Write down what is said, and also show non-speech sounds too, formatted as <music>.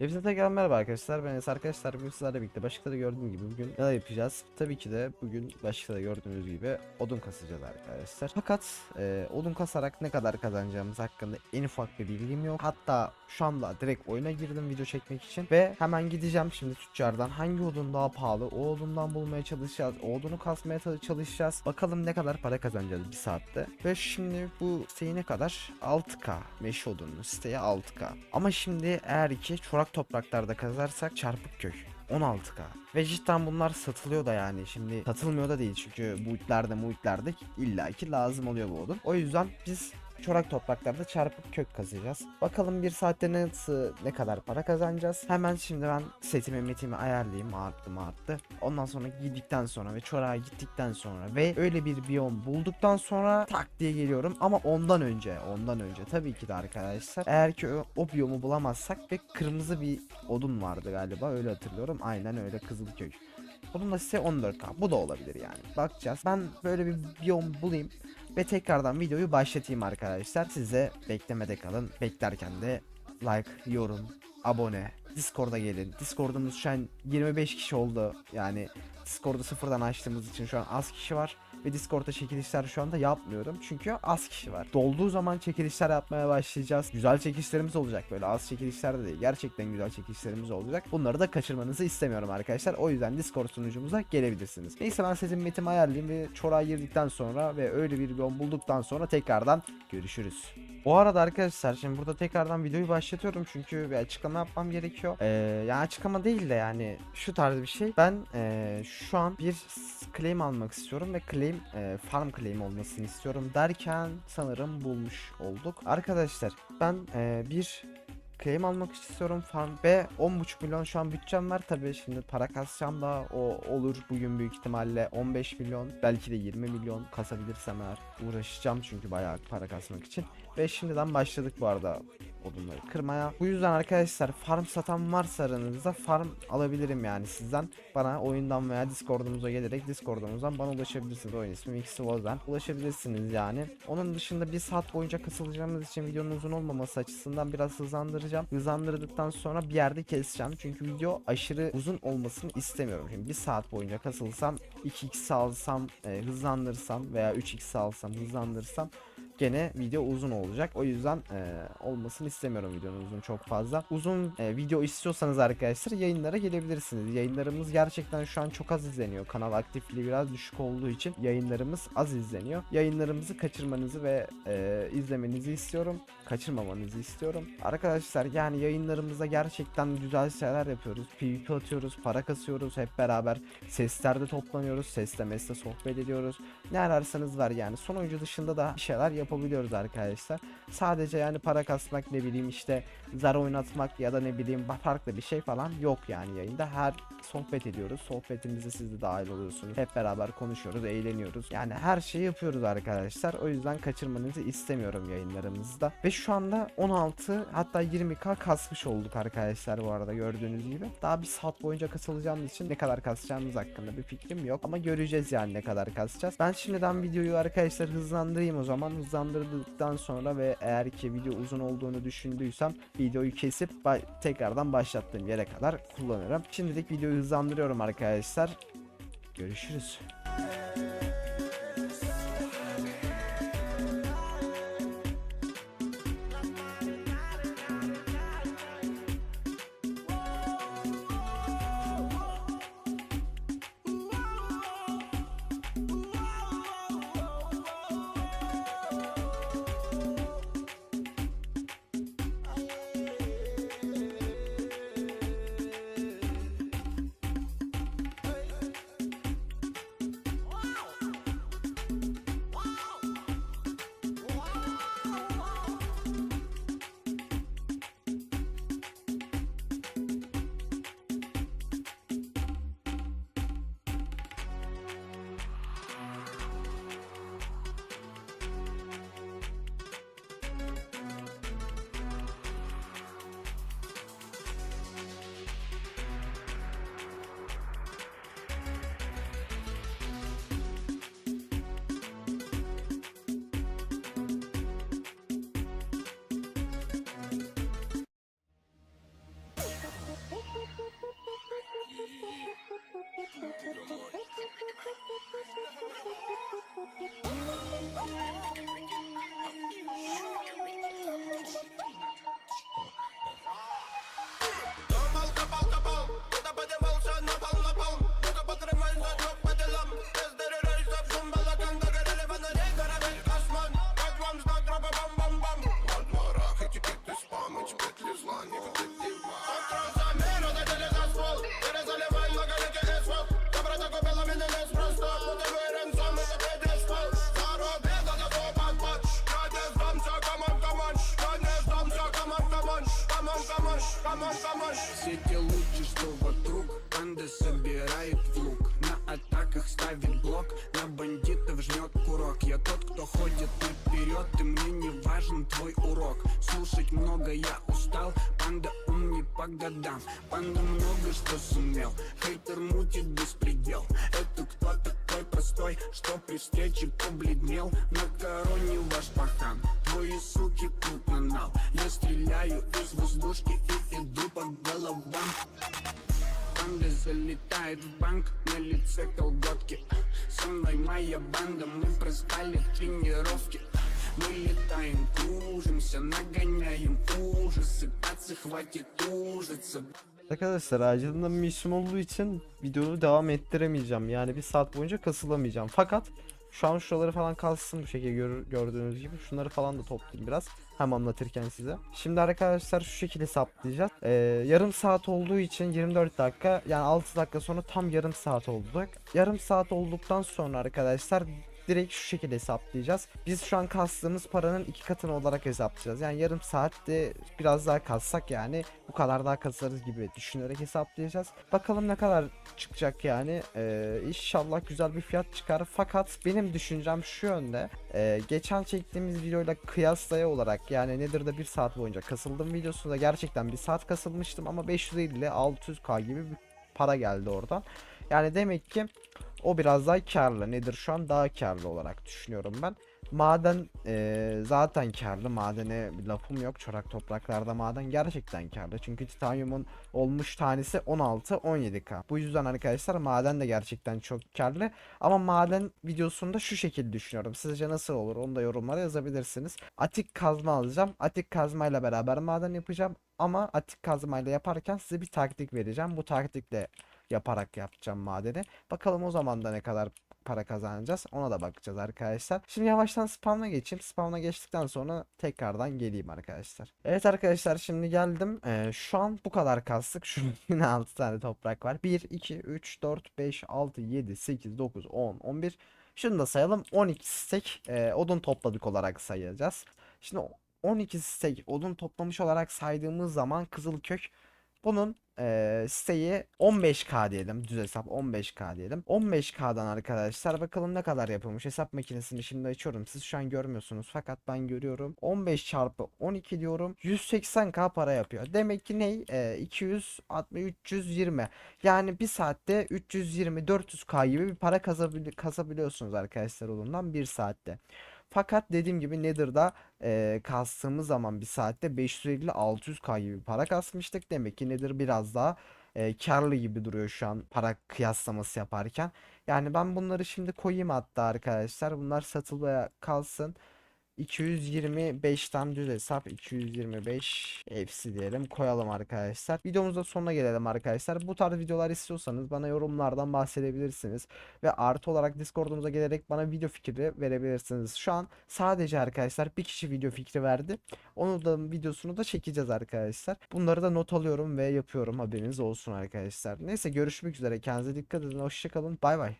Hepinize tekrar merhaba arkadaşlar. Ben Enes arkadaşlar. Bugün sizlerle birlikte başlıkta da gördüğüm gibi bugün neler yapacağız? Tabii ki de bugün başlıkta da gördüğünüz gibi odun kasacağız arkadaşlar. Fakat e, odun kasarak ne kadar kazanacağımız hakkında en ufak bir bilgim yok. Hatta şu anda direkt oyuna girdim video çekmek için ve hemen gideceğim şimdi tüccardan hangi odun daha pahalı o odundan bulmaya çalışacağız. O odunu kasmaya çalışacağız. Bakalım ne kadar para kazanacağız bir saatte. Ve şimdi bu siteyi ne kadar? 6k meşe odunlu siteye 6k. Ama şimdi eğer ki çorak topraklarda kazarsak çarpık kök. 16k. Ve cidden bunlar satılıyor da yani. Şimdi satılmıyor da değil çünkü muhitlerde muhitlerde illaki lazım oluyor bu odun. O yüzden biz çorak topraklarda çarpık kök kazacağız. Bakalım bir saatte nasıl ne kadar para kazanacağız. Hemen şimdi ben setimi metimi ayarlayayım. Arttı mı arttı. Ondan sonra giydikten sonra ve çorağa gittikten sonra ve öyle bir biyom bulduktan sonra tak diye geliyorum. Ama ondan önce ondan önce tabii ki de arkadaşlar eğer ki o, o biyomu bulamazsak ve kırmızı bir odun vardı galiba öyle hatırlıyorum. Aynen öyle kızılkök. Bunun da size 14k. Bu da olabilir yani. Bakacağız. Ben böyle bir biyom bulayım ve tekrardan videoyu başlatayım arkadaşlar. Size beklemede kalın. Beklerken de like, yorum, abone, Discord'a gelin. Discord'umuz şu an 25 kişi oldu. Yani Discord'u sıfırdan açtığımız için şu an az kişi var. Ve Discord'da çekilişler şu anda yapmıyorum. Çünkü az kişi var. Dolduğu zaman çekilişler yapmaya başlayacağız. Güzel çekilişlerimiz olacak. Böyle az çekilişler de değil. Gerçekten güzel çekilişlerimiz olacak. Bunları da kaçırmanızı istemiyorum arkadaşlar. O yüzden Discord sunucumuza gelebilirsiniz. Neyse ben sizin metimi ayarlayayım ve çorağa girdikten sonra ve öyle bir yol bulduktan sonra tekrardan görüşürüz. Bu arada arkadaşlar şimdi burada tekrardan videoyu başlatıyorum çünkü bir açıklama yapmam gerekiyor. Ee, yani açıklama değil de yani şu tarz bir şey. Ben ee, şu an bir claim almak istiyorum ve claim ee, farm claim olmasını istiyorum derken sanırım bulmuş olduk. Arkadaşlar ben ee, bir claim almak istiyorum farm ve 10.5 milyon şu an bütçem var tabii şimdi para kasacağım da o olur bugün büyük ihtimalle 15 milyon belki de 20 milyon kasabilirsem eğer uğraşacağım çünkü bayağı para kasmak için ve şimdiden başladık bu arada odunları kırmaya. Bu yüzden arkadaşlar farm satan varsa aranızda farm alabilirim yani sizden. Bana oyundan veya Discord'umuza gelerek Discord'umuzdan bana ulaşabilirsiniz. Oyun ismi Mixi Woz'dan ulaşabilirsiniz yani. Onun dışında bir saat boyunca kasılacağımız için videonun uzun olmaması açısından biraz hızlandıracağım. Hızlandırdıktan sonra bir yerde keseceğim. Çünkü video aşırı uzun olmasını istemiyorum. Şimdi bir saat boyunca kasılsam 2x alsam e, hızlandırsam veya 3x alsam hızlandırsam gene video uzun olacak. O yüzden e, olmasını istemiyorum videonun uzun çok fazla. Uzun e, video istiyorsanız arkadaşlar yayınlara gelebilirsiniz. Yayınlarımız gerçekten şu an çok az izleniyor. Kanal aktifliği biraz düşük olduğu için yayınlarımız az izleniyor. Yayınlarımızı kaçırmanızı ve e, izlemenizi istiyorum. Kaçırmamanızı istiyorum. Arkadaşlar yani yayınlarımızda gerçekten güzel şeyler yapıyoruz. PvP atıyoruz, para kasıyoruz hep beraber. Seslerde toplanıyoruz. Sesle mesle sohbet ediyoruz. Ne ararsanız var yani. Son oyuncu dışında da şeyler yapabiliyoruz arkadaşlar. Sadece yani para kasmak ne bileyim işte zar oynatmak ya da ne bileyim farklı bir şey falan yok yani yayında. Her sohbet ediyoruz. Sohbetimize siz de dahil oluyorsunuz. Hep beraber konuşuyoruz, eğleniyoruz. Yani her şeyi yapıyoruz arkadaşlar. O yüzden kaçırmanızı istemiyorum yayınlarımızda. Ve şu anda 16 hatta 20k kasmış olduk arkadaşlar bu arada gördüğünüz gibi. Daha bir saat boyunca kasılacağımız için ne kadar kasacağımız hakkında bir fikrim yok. Ama göreceğiz yani ne kadar kasacağız. Ben şimdiden videoyu arkadaşlar hızlandırayım o zaman. Hızlandırdıktan sonra ve eğer ki video uzun olduğunu düşündüysem videoyu kesip ba- tekrardan başlattığım yere kadar kullanırım. Şimdilik videoyu hızlandırıyorum arkadaşlar. Görüşürüz. Ставит блок На бандитов жмет курок. Я тот, кто ходит наперед И мне не важен твой урок. Слушать много я устал Панда ум не по годам. Панда много что сумел Хейтер мутит беспредел. Это кто такой простой Что при встрече побледнел? На короне ваш пахан Твои суки тут на нал. Я стреляю из воздушки И иду по головам Панда залетает в банк, на лице колготки Со мной моя банда, мы проспали тренировки Мы летаем, кружимся, нагоняем ужасы Пацы хватит ужиться Arkadaşlar acilinde mission olduğu için videoyu devam ettiremeyeceğim. Yani bir saat boyunca kasılamayacağım. Fakat şu an şuraları falan kalsın bu şekilde gör- gördüğünüz gibi. Şunları falan da toplayayım biraz. Hem anlatırken size. Şimdi arkadaşlar şu şekilde hesaplayacağız. Ee, yarım saat olduğu için 24 dakika yani 6 dakika sonra tam yarım saat olacak. Yarım saat olduktan sonra arkadaşlar direkt şu şekilde hesaplayacağız. Biz şu an kastığımız paranın iki katını olarak hesaplayacağız. Yani yarım saatte biraz daha kassak yani bu kadar daha kasarız gibi düşünerek hesaplayacağız. Bakalım ne kadar çıkacak yani. Ee, inşallah güzel bir fiyat çıkar. Fakat benim düşüncem şu yönde. Ee, geçen çektiğimiz videoyla kıyaslaya olarak yani Nether'da bir saat boyunca kasıldım videosunda gerçekten bir saat kasılmıştım ama 550 ile 600k gibi bir para geldi oradan. Yani demek ki o biraz daha karlı. Nedir şu an daha karlı olarak düşünüyorum ben. Maden eee, zaten karlı. Madene bir lafım yok. Çorak topraklarda maden gerçekten karlı. Çünkü titanyumun olmuş tanesi 16-17k. Bu yüzden arkadaşlar maden de gerçekten çok karlı. Ama maden videosunda şu şekilde düşünüyorum. Sizce nasıl olur? Onu da yorumlara yazabilirsiniz. Atik kazma alacağım. Atik kazmayla beraber maden yapacağım. Ama atik kazmayla yaparken size bir taktik vereceğim. Bu taktikle yaparak yapacağım madeni. Bakalım o zaman da ne kadar para kazanacağız. Ona da bakacağız arkadaşlar. Şimdi yavaştan spamla geçeyim. Spamla geçtikten sonra tekrardan geleyim arkadaşlar. Evet arkadaşlar şimdi geldim. Ee, şu an bu kadar kastık. <laughs> Şurada yine 6 tane toprak var. 1, 2, 3, 4, 5, 6, 7, 8, 9, 10, 11. Şunu da sayalım. 12 stack e, odun topladık olarak sayacağız. Şimdi 12 stack odun toplamış olarak saydığımız zaman Kızılkök bunun eee siteyi 15k diyelim. Düz hesap 15k diyelim. 15k'dan arkadaşlar bakalım ne kadar yapılmış. Hesap makinesini şimdi açıyorum. Siz şu an görmüyorsunuz fakat ben görüyorum. 15 çarpı 12 diyorum. 180k para yapıyor. Demek ki ne? Eee 260 320. Yani bir saatte 320 400k gibi bir para kazabili kazabiliyorsunuz arkadaşlar ondan bir saatte. Fakat dediğim gibi Nether'da e, kastığımız zaman bir saatte 550-600k gibi para kasmıştık. Demek ki Nether biraz daha e, karlı gibi duruyor şu an para kıyaslaması yaparken. Yani ben bunları şimdi koyayım hatta arkadaşlar. Bunlar satılmaya kalsın. 225'ten düz hesap 225 hepsi diyelim koyalım arkadaşlar. Videomuzda sonuna gelelim arkadaşlar. Bu tarz videolar istiyorsanız bana yorumlardan bahsedebilirsiniz. Ve artı olarak Discord'umuza gelerek bana video fikri verebilirsiniz. Şu an sadece arkadaşlar bir kişi video fikri verdi. Onu da videosunu da çekeceğiz arkadaşlar. Bunları da not alıyorum ve yapıyorum haberiniz olsun arkadaşlar. Neyse görüşmek üzere. Kendinize dikkat edin. Hoşçakalın. Bay bay.